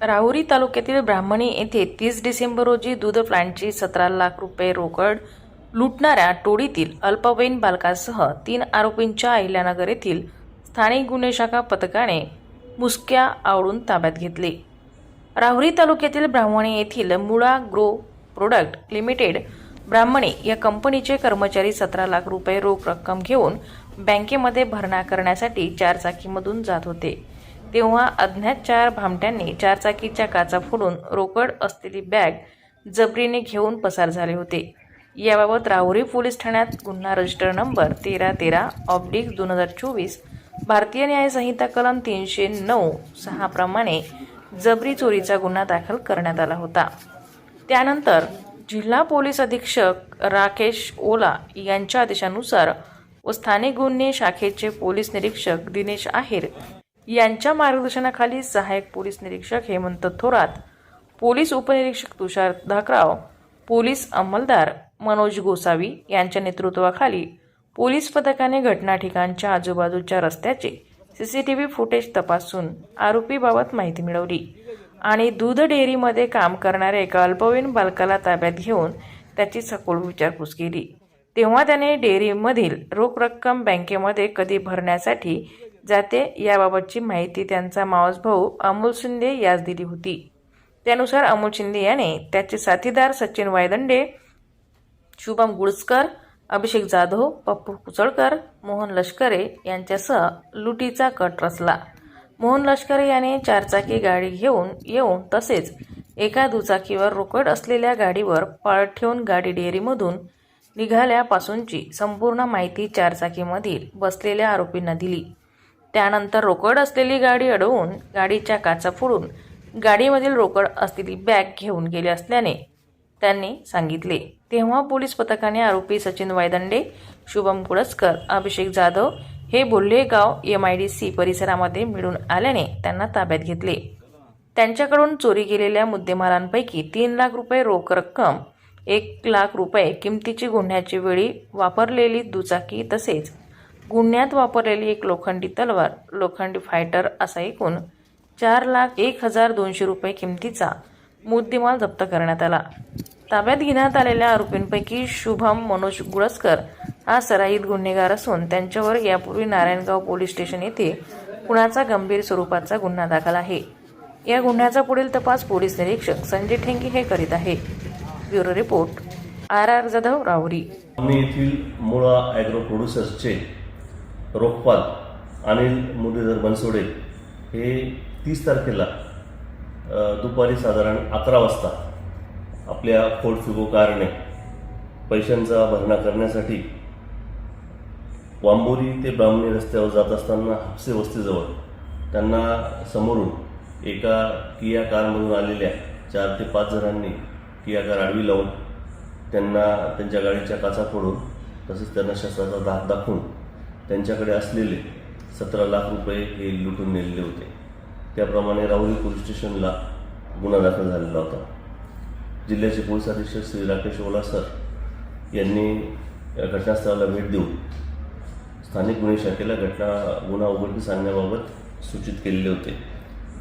राहुरी तालुक्यातील ब्राह्मणी येथे तीस डिसेंबर रोजी दूध प्लांटची सतरा लाख रुपये रोकड लुटणाऱ्या टोळीतील अल्पवयीन बालकासह तीन आरोपींच्या अहिल्यानगर येथील स्थानिक गुन्हे शाखा पथकाने मुसक्या आवळून ताब्यात घेतले. राहुरी तालुक्यातील ब्राह्मणी येथील Mula grow product limited Brahmani या कंपनीचे कर्मचारी सतरा लाख रुपये रोख रक्कम घेऊन बँकेमध्ये भरणा करण्यासाठी चारचाकीमधून जात होते. तेव्हा अज्ञात चार भामट्यांनी चारचाकीच्या काचा फोडून रोकड असलेली बॅग जबरीने घेऊन पसार झाले होते. याबाबत राहुरी पोलीस ठाण्यात गुन्हा रजिस्टर नंबर तेरा तेरा ऑब्लिक दोन हजार चोवीस भारतीय न्याय संहिता कलम तीनशे नऊ सहाप्रमाणे जबरी चोरीचा गुन्हा दाखल करण्यात आला होता. त्यानंतर जिल्हा पोलीस अधीक्षक राकेश ओला यांच्या आदेशानुसार व स्थानिक गुन्हे शाखेचे पोलीस निरीक्षक दिनेश आहेर यांच्या मार्गदर्शनाखाली सहाय्यक पोलीस निरीक्षक हेमंत थोरात पोलीस उपनिरीक्षक तुषार धाकराव पोलीस अंमलदार मनोज गोसावी यांच्या नेतृत्वाखाली पोलीस पथकाने घटना ठिकाणच्या आजूबाजूच्या रस्त्याचे सीसीटीव्ही फुटेज तपासून आरोपीबाबत माहिती मिळवली आणि दूध डेअरीमध्ये काम करणाऱ्या एका अल्पवयीन बालकाला ताब्यात घेऊन त्याची सखोल विचारपूस केली. तेव्हा त्याने डेअरीमधील रोख रक्कम बँकेमध्ये कधी भरण्यासाठी जाते. याबाबतची माहिती त्यांचा मावस भाऊ अमोल शिंदे यास दिली होती. त्यानुसार अमोल शिंदे याने त्याचे साथीदार सचिन वायदंडे शुभम गुळस्कर अभिषेक जाधव पप्पू कुचळकर मोहन लष्करे यांच्यासह लुटीचा कट रचला. मोहन लष्करे याने चारचाकी गाडी घेऊन येऊन तसेच एका दुचाकीवर रोकड असलेल्या गाडीवर पाळत ठेवून गाडी डेअरीमधून निघाल्यापासूनची संपूर्ण माहिती चारचाकीमधील बसलेल्या आरोपींना दिली. त्यानंतर रोकड असलेली गाडी अडवून गाडीच्या काचा फोडून गाडीमधील रोकड असलेली बॅग घेऊन गेले असल्याने त्यांनी सांगितले. तेव्हा पोलीस पथकाने आरोपी सचिन वायदंडे शुभम कुडसकर अभिषेक जाधव हे Bolhegaon M I D C परिसरामध्ये मिळून आल्याने त्यांना ताब्यात घेतले. त्यांच्याकडून चोरी गेलेल्या मुद्देमालांपैकी तीन लाख रुपये रोख रक्कम एक लाख रुपये किमतीची गुन्ह्याची वेळी वापरलेली दुचाकी तसेच गुन्ह्यात वापरलेली एक लोखंडी तलवार लोखंडी फायटर असा एकूण चार लाख एक हजार दोनशे रुपये किमतीचा मुद्देमाल जप्त करण्यात आला. ताब्यात घेण्यात आलेल्या आरोपींपैकी शुभम मनोज गुळसकर हा सराईत गुन्हेगार असून त्यांच्यावर यापूर्वी नारायणगाव पोलीस स्टेशन येथे कुणाचा गंभीर स्वरूपाचा गुन्हा दाखल आहे. या गुन्ह्याचा पुढील तपास पोलीस निरीक्षक संजय ठेंगे हे करीत आहे bureau report R R Jadhav Rahuri आम्ही येथील मुळा ॲग्रो प्रोड्युसर्सचे रोखपाल अनिल मुरलीधर बनसोडे हे तीस तारखेला दुपारी साधारण अकरा वाजता आपल्या फोर्ट फिगो कारने पैशांचा भरणा करण्यासाठी वांबोरी ते ब्राह्मणी रस्त्यावर जात असताना हापसे वस्तीजवळ त्यांना समोरून एका किया कारमधून आलेल्या चार ते पाच जणांनी किया कार आडवी लावून त्यांना त्यांच्या गाडीच्या काचा फोडून तसेच त्यांना शस्त्राचा धाक दाखवून त्यांच्याकडे असलेले सतरा लाख रुपये हे लुटून नेलेले होते. त्याप्रमाणे राहुरी पोलीस स्टेशनला गुन्हा दाखल झालेला होता. जिल्ह्याचे पोलीस अधीक्षक श्री राकेश ओला सर यांनी या घटनास्थळाला भेट देऊन स्थानिक गुन्हे शाखेला घटना गुन्हा उघडकीस आणण्याबाबत सूचित केलेले होते.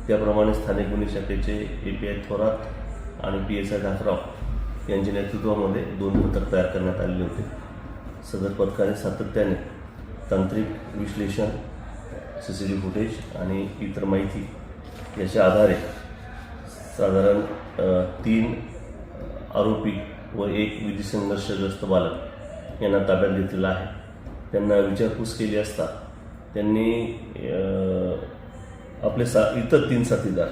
त्याप्रमाणे स्थानिक गुन्हे शाखेचे ए पी आय थोरात आणि पी एस आय धाकराव यांच्या नेतृत्वामध्ये दोन पथक तयार करण्यात आलेले होते. सदर पथकाने सातत्याने तांत्रिक विश्लेषण सी सी टी फुटेज आणि इतर माहिती याच्या आधारे साधारण तीन आरोपी व एक विधी संघर्षग्रस्त बालक यांना ताब्यात घेतलेला आहे. त्यांना विचारपूस केली असता त्यांनी आपले सा इतर तीन साथीदार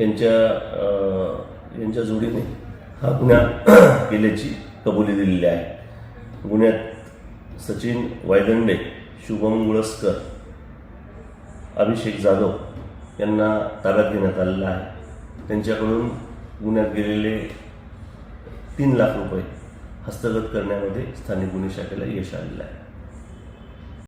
यांच्या यांच्या जोडीने हा गुन्हा केल्याची कबुली दिलेली आहे. गुन्ह्यात सचिन वायदंडे शुभम गुळसकर अभिषेक जाधव यांना ताब्यात घेण्यात आलेला आहे. त्यांच्याकडून गुन्ह्यात गेलेले तीन लाख रुपये हस्तगत करण्यामध्ये स्थानिक गुन्हे शाखेला यश आलेलं आहे.